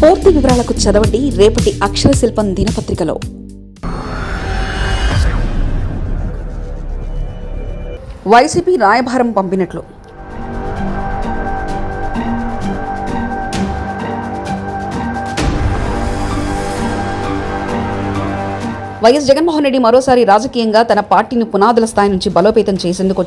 పూర్తి వివరాలకు చదవండి రేపటి అక్షర శిల్పం దినపత్రికలో. వైసీపీ రాయభారం పంపినట్లు. వైఎస్ జగన్మోహన్ రెడ్డి మరోసారి రాజకీయంగా తన పార్టీని పునాదుల స్థాయి నుంచి బలోపేతం చేసేందుకు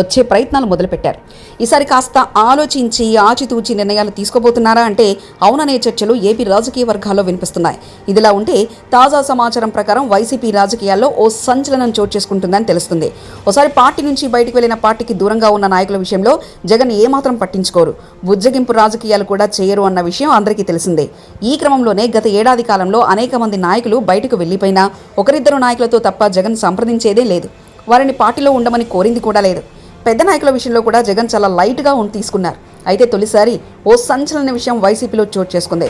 వచ్చే ప్రయత్నాలు మొదలుపెట్టారు. ఈసారి కాస్త ఆలోచించి ఆచితూచి నిర్ణయాలు తీసుకోబోతున్నారా అంటే అవుననే చర్చలు ఏపీ రాజకీయ వర్గాల్లో వినిపిస్తున్నాయి. ఇదిలా ఉంటే తాజా సమాచారం ప్రకారం వైసీపీ రాజకీయాల్లో ఓ సంచలనం చోటు చేసుకుంటుందని తెలుస్తుంది. ఒకసారి పార్టీ నుంచి బయటకు వెళ్ళిన పార్టీకి దూరంగా ఉన్న నాయకుల విషయంలో జగన్ ఏమాత్రం పట్టించుకోరు. బుజ్జగింపు రాజకీయాలు కూడా చేయరు అన్న విషయం అందరికీ తెలిసిందే. ఈ క్రమంలోనే గత ఏడాది కాలంలో అనేక మంది నాయకులు బయటకు వెళ్ళిపోయినా ఒకరిద్దరు నాయకులతో తప్ప జగన్ సంప్రదించేదే లేదు. వారిని పార్టీలో ఉండమని కోరింది కూడా లేదు. పెద్ద నాయకుల విషయంలో కూడా జగన్ చాలా లైట్గా ఉండి తీసుకున్నారు. అయితే తొలిసారి ఓ సంచలన విషయం వైసీపీలో చోటు చేసుకుంది.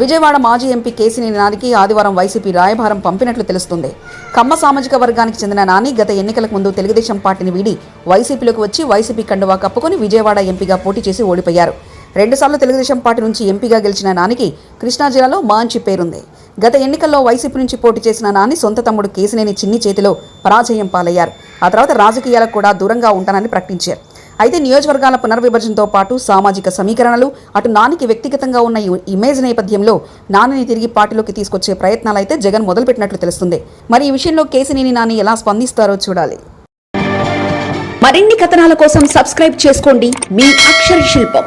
విజయవాడ మాజీ ఎంపీ కేసినేని నానికి ఆదివారం వైసీపీ రాయభారం పంపినట్లు తెలుస్తుంది. కమ్మ సామాజిక వర్గానికి చెందిన నాని గత ఎన్నికలకు ముందు తెలుగుదేశం పార్టీని వీడి వైసీపీలోకి వచ్చి వైసీపీ కండువా కప్పుకొని విజయవాడ ఎంపీగా పోటీ చేసి ఓడిపోయారు. రెండుసార్లు తెలుగుదేశం పార్టీ నుంచి ఎంపీగా గెలిచిన నానికి కృష్ణా జిల్లాలో మంచి పేరుంది. గత ఎన్నికల్లో వైసీపీ నుంచి పోటీ చేసిన నాని సొంత తమ్ముడు కేసినేని చిన్ని చేతిలో పరాజయం పాలయ్యారు. ఆ తర్వాత రాజకీయాలకు కూడా దూరంగా ఉంటానని ప్రకటించారు. అయితే నియోజకవర్గాల పునర్విభజనతో పాటు సామాజిక సమీకరణలు అటు నానికి వ్యక్తిగతంగా ఉన్న ఈ ఇమేజ్ నేపథ్యంలో నానిని తిరిగి పార్టీలోకి తీసుకొచ్చే ప్రయత్నాలైతే జగన్ మొదలుపెట్టినట్లు తెలుస్తుంది. మరి ఈ విషయంలో కేసినేని నాని ఎలా స్పందిస్తారో చూడాలి. మరిన్ని కథనాల కోసం సబ్స్క్రైబ్ చేసుకోండి. మీ అక్షర శిల్పం.